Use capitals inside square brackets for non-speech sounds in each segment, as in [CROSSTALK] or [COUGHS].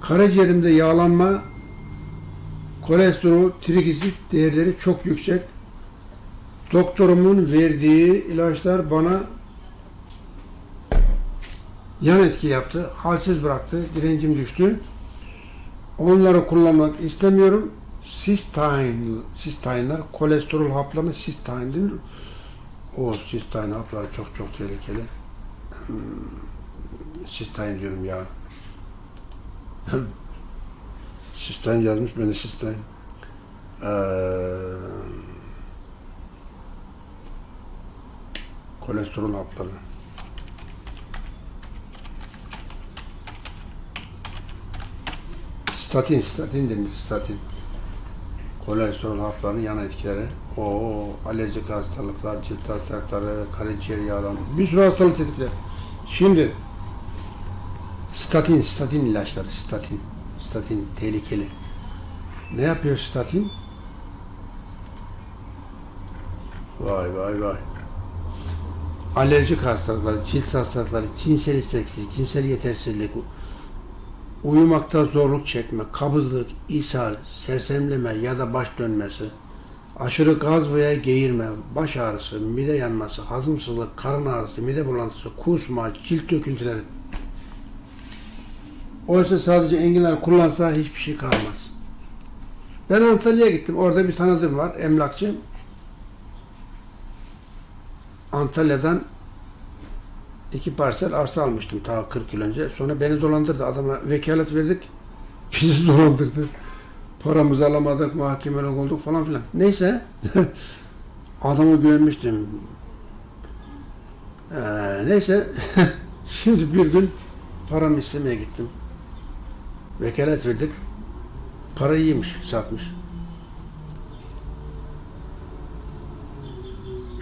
Karaciğerimde yağlanma, kolesterol, trigliserit değerleri çok yüksek. Doktorumun verdiği ilaçlar bana yan etki yaptı. Halsiz bıraktı. Direncim düştü. Onları kullanmak istemiyorum. Cysteine, cysteine'lar, kolesterol haplarına cysteine denir. O cysteine hapları çok çok tehlikeli. Hmm, cysteine diyorum ya. [COUGHS] cysteine yazmış, ben de cysteine. Ee, kolesterol hapları. Statin, statin denir, statin. Kolesterol haplarının yan etkileri. O alerjik hastalıklar, cilt hastalıkları, karaciğer yağlanma. Bir sürü hastalık tetikler. Şimdi statin, statin ilaçları, statin. Statin tehlikeli. Ne yapıyor statin? Vay vay vay. Alerjik hastalıklar, cilt hastalıkları, cinsel isteksizlik, cinsel yetersizlik, uyumakta zorluk çekme, kabızlık, ishal, sersemleme ya da baş dönmesi, aşırı gaz veya geğirme, baş ağrısı, mide yanması, hazımsızlık, karın ağrısı, mide bulantısı, kusma, cilt döküntüleri. Oysa sadece enginar kullansa hiçbir şey kalmaz. Ben Antalya'ya gittim. Orada bir tanıdığım var, emlakçı. Antalya'dan iki parsel arsa almıştım ta 40 yıl önce. Sonra beni dolandırdı. Adama vekalet verdik. [LAUGHS] Bizi dolandırdı. Paramızı alamadık, mahkemelik olduk falan filan. Neyse. [LAUGHS] Adama güvenmiştim. Ee, neyse. [LAUGHS] Şimdi bir gün paramı istemeye gittim. Vekalet verdik. Parayı yemiş, satmış.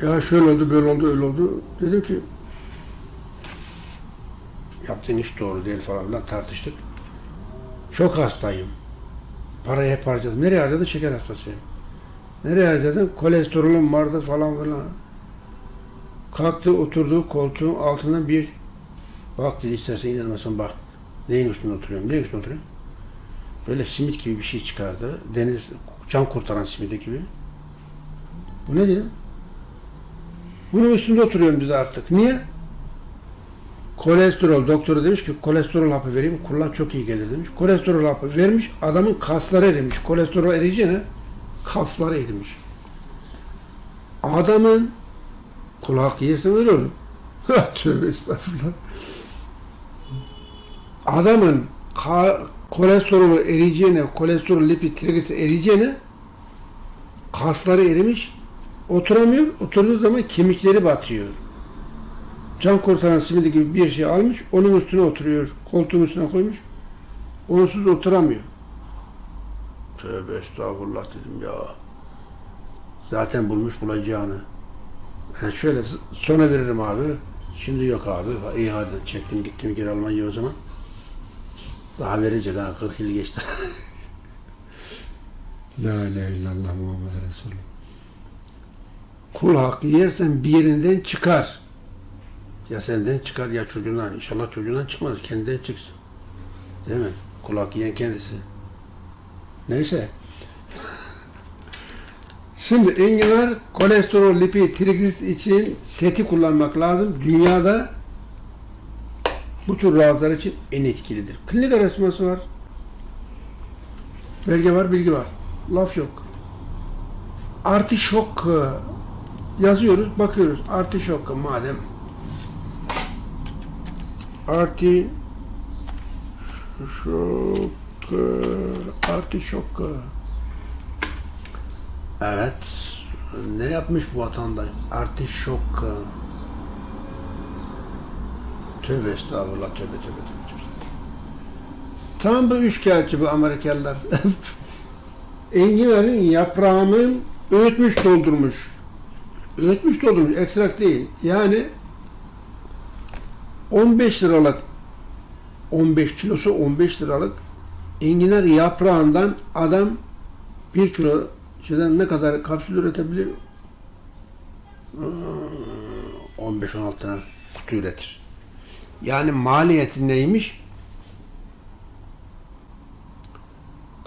Ya şöyle oldu, böyle oldu, öyle oldu. Dedim ki yaptığın iş doğru değil falan filan tartıştık. Çok hastayım. Parayı hep harcadım. Nereye harcadın? Şeker hastasıyım. Nereye harcadın? Kolesterolüm vardı falan filan. Kalktı oturdu koltuğun altına bir bak dedi istersen inanmasan bak. Neyin üstünde oturuyorum? Neyin üstünde oturuyorum? Böyle simit gibi bir şey çıkardı. Deniz can kurtaran simidi gibi. Bu ne dedim? Bunun üstünde oturuyorum dedi artık. Niye? Kolesterol doktoru demiş ki kolesterol hapı vereyim kullan çok iyi gelir demiş. Kolesterol hapı vermiş adamın kasları erimiş. Kolesterol eriyince kasları erimiş. Adamın kul hakkı yersen olur. [LAUGHS] Tövbe estağfurullah. Adamın kolesterolü eriyeceğine, kolesterol lipid trigliserit eriyeceğine kasları erimiş. Oturamıyor. Oturduğu zaman kemikleri batıyor can kurtaran simidi gibi bir şey almış, onun üstüne oturuyor, koltuğun üstüne koymuş. Onsuz oturamıyor. Tövbe estağfurullah dedim ya. Zaten bulmuş bulacağını. Yani şöyle sonra veririm abi. Şimdi yok abi. İyi hadi çektim gittim geri Almanya'ya o zaman. Daha verecek ha 40 yıl geçti. [LAUGHS] La ilahe illallah Muhammed Resulullah. Kul hakkı yersen bir yerinden çıkar. Ya senden çıkar ya çocuğundan. İnşallah çocuğundan çıkmaz. Kendinden çıksın. Değil mi? Kulak yiyen kendisi. Neyse. [LAUGHS] Şimdi enginar, kolesterol, lipid, trigliserit için seti kullanmak lazım. Dünyada bu tür rahatsızlar için en etkilidir. Klinik araştırması var. Belge var, bilgi var. Laf yok. Artişok yazıyoruz, bakıyoruz. Artişok madem Arti şok artişok Evet. Ne yapmış bu vatandaş? Artişok Tövbe estağfurullah tövbe tövbe tövbe. tövbe. Tam bu üçkağıtçı bu Amerikalılar. [LAUGHS] Enginarın yaprağının öğütmüş doldurmuş. Öğütmüş doldurmuş. Ekstrak değil. Yani 15 liralık 15 kilosu 15 liralık enginar yaprağından adam 1 kilo şeyden ne kadar kapsül üretebilir? 15-16 tane kutu üretir. Yani maliyeti neymiş?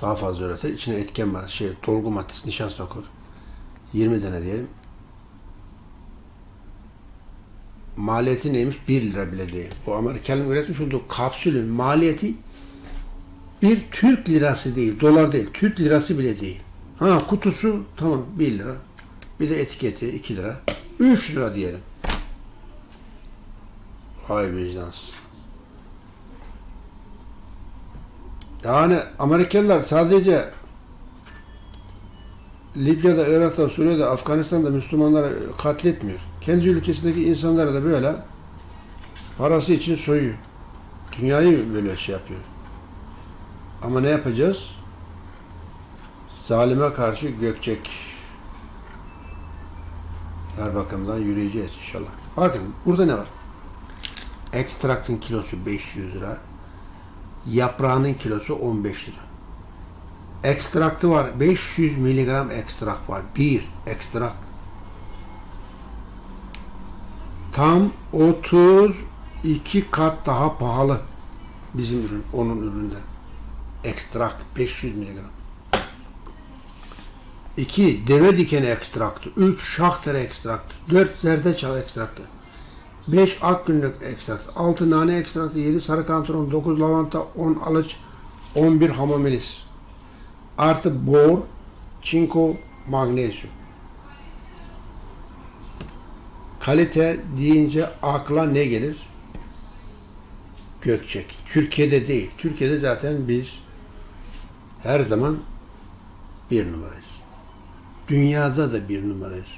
Daha fazla üretir. İçine etken var. Şey, dolgu maddesi, nişasta okur. 20 tane diyelim. Maliyeti neymiş? 1 lira bile değil. O Amerikan'ın üretmiş olduğu kapsülün maliyeti bir Türk lirası değil, dolar değil, Türk lirası bile değil. Ha kutusu tamam 1 lira. Bir de etiketi 2 lira. 3 lira diyelim. Vay vicdansız. Yani Amerikalılar sadece Libya'da, Irak'ta, Suriye'de, Afganistan'da Müslümanları katletmiyor. Kendi ülkesindeki insanları da böyle parası için soyuyor. Dünyayı böyle şey yapıyor. Ama ne yapacağız? Zalime karşı gökçek. Her bakımdan yürüyeceğiz inşallah. Bakın burada ne var? Ekstraktın kilosu 500 lira. Yaprağının kilosu 15 lira. Ekstraktı var. 500 miligram ekstrak var. Bir ekstrak. Tam 32 kat daha pahalı bizim ürün, onun üründen. Ekstrak 500 miligram. 2. Deve dikeni ekstraktı. 3. Şahtere ekstraktı. 4. Zerdeçal ekstraktı. 5. Ak günlük ekstraktı. 6. Nane ekstraktı. 7. Sarı kantron. 9. Lavanta. 10. Alıç. 11. Hamamelis. Artı bor, çinko, magnezyum. Kalite deyince akla ne gelir? Gökçek. Türkiye'de değil. Türkiye'de zaten biz her zaman bir numarayız. Dünyada da bir numarayız.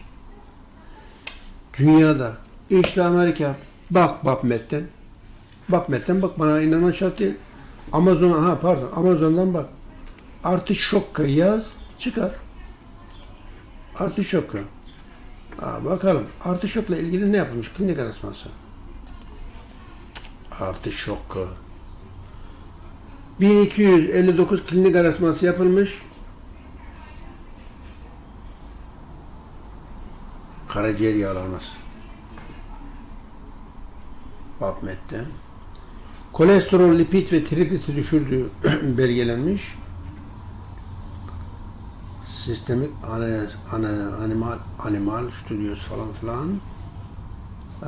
Dünyada işte Amerika bak Babmet'ten Babmet'ten bak bana inanman şart değil. Amazon ha pardon Amazon'dan bak. Artişokka yaz çıkar. Artişokka. Ha, bakalım artişokla ilgili ne yapılmış klinik arasması. Artişokka. 1259 klinik arasması yapılmış. Karaciğer yağlanması. PubMed'de. Kolesterol, lipid ve trigliserit düşürdüğü [CLEARS THROAT] belgelenmiş. Sistemik animal, animal studios falan filan. Ee,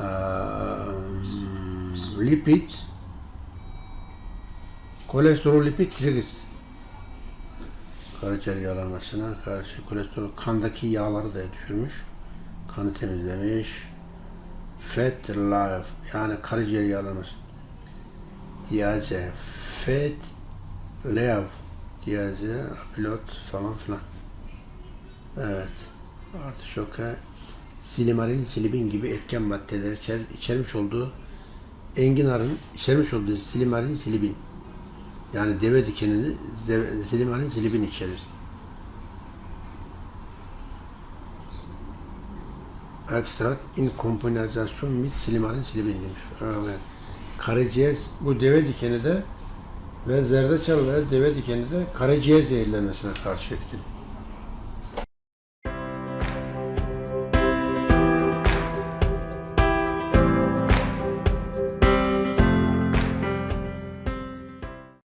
lipid, kolesterol, lipid, trigliserit. Karaciğer yağlanmasına karşı kolesterol, kandaki yağları da düşürmüş. Kanı temizlemiş. Fat life, yani karaciğer yağlanması. Diyaze, fat, lev, diyaze, pilot falan filan. Evet. Artişoka silimarin, silibin gibi etken maddeleri içer, içermiş olduğu enginarın içermiş olduğu silimarin, silibin. Yani deve dikenini deve- silimarin, silibin içerir. Ekstrak in kombinasyon mit silimarin, silibin demiş. Evet. Karaciğer bu deve dikeni de ve zerdeçal ve deve dikeni de karaciğer zehirlenmesine karşı etkili.